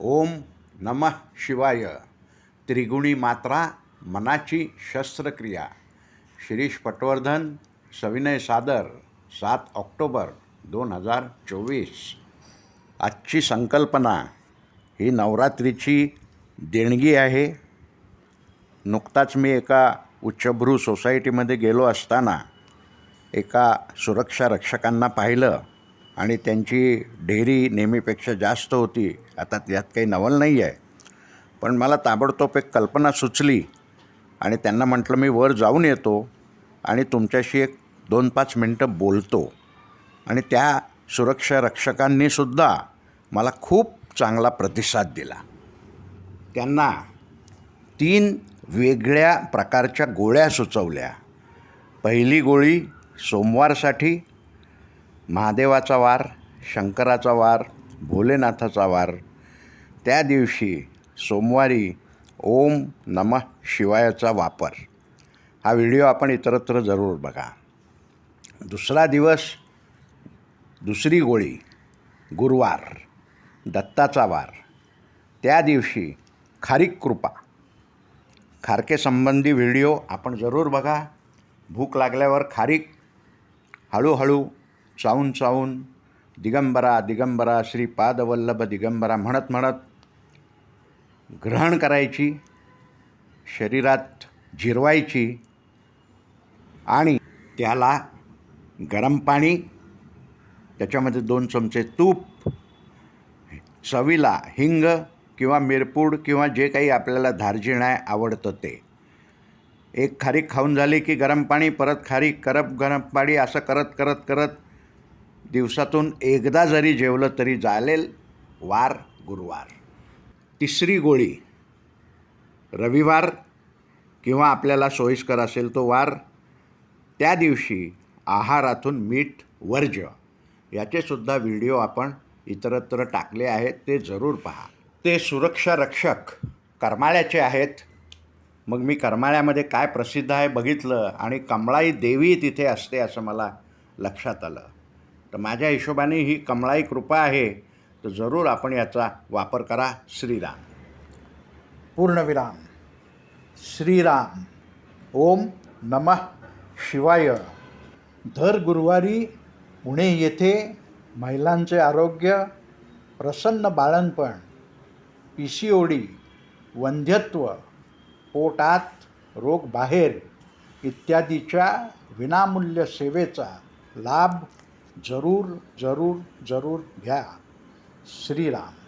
ओम नमः शिवाय. त्रिगुणी मात्रा मनाची शस्त्रक्रिया. शिरीष पटवर्धन सविनय सादर सात ऑक्टोबर दोन हजार चोवीस. आजची संकल्पना ही नवरात्रीची देणगी आहे. नुकताच मी एका उच्चभ्रू सोसायटीमध्ये गेलो असताना एका सुरक्षा रक्षकांना पाहिलं. आणि त्यांची ढेरी नेहमीपेक्षा जास्त होती. आता यात काही नवल नाही आहे. पण मला ताबडतोब एक कल्पना सुचली आणि त्यांना म्हटलं मी वर जाऊन येतो आणि तुमच्याशी एक दोन पाच मिनटं बोलतो. आणि त्या सुरक्षा रक्षकांनीसुद्धा मला खूप चांगला प्रतिसाद दिला. त्यांना तीन वेगळ्या प्रकारच्या गोळ्या सुचवल्या. पहिली गोळी सोमवारसाठी महादेवाचा वार शंकराचा वार भोलेनाथाचा वार. त्या दिवशी सोमवारी ओम नमः शिवायाचा वापर. हा व्हिडिओ आपण इतरत्र जरूर बघा. दुसरा दिवस दुसरी गोळी गुरुवार दत्ताचा वार. त्या दिवशी खारीक कृपा. खारकेसंबंधी व्हिडिओ आपण जरूर बघा. भूक लागल्यावर खारीक. हळूहळू चावून चावून दिगंबरा दिगंबरा श्रीपादवल्लभ दिगंबरा म्हणत म्हणत ग्रहण करायची शरीरात जिरवायची आणि त्याला गरम पाणी त्याच्यामध्ये दोन चमचे तूप चवीला हिंग किंवा मिरपूड किंवा जे काही आपल्याला धारजिणाय आवडतं ते. एक खारीक खाऊन झाली की गरम पाणी परत खारीक करप गरम पाणी असं करत करत करत दिवसातून एकदा जरी जेवलं तरी चालेल वार गुरुवार. तिसरी गोळी रविवार किंवा आपल्याला सोयीस्कर असेल तो वार त्या दिवशी आहारातून मीठ वर्ज्य याचेसुद्धा व्हिडिओ आपण इतरत्र टाकले आहेत ते जरूर पहा. ते सुरक्षा रक्षक करमाळ्याचे आहेत. मग मी करमाळ्यामध्ये काय प्रसिद्ध आहे बघितलं आणि कमळाई देवी तिथे असते असं मला लक्षात आलं. तर माझ्या हिशोबाने ही कमळाई कृपा आहे तर जरूर आपण याचा वापर करा. श्रीराम. पूर्णविराम. श्रीराम. ओम नमः शिवाय. दर गुरुवारी पुणे येथे महिलांचे आरोग्य प्रसन्न बाळणपण पी सी ओ डी वंध्यत्व पोटात रोग बाहेर इत्यादीच्या विनामूल्य सेवेचा लाभ जरूर जरूर जरूर घ्या. श्रीराम.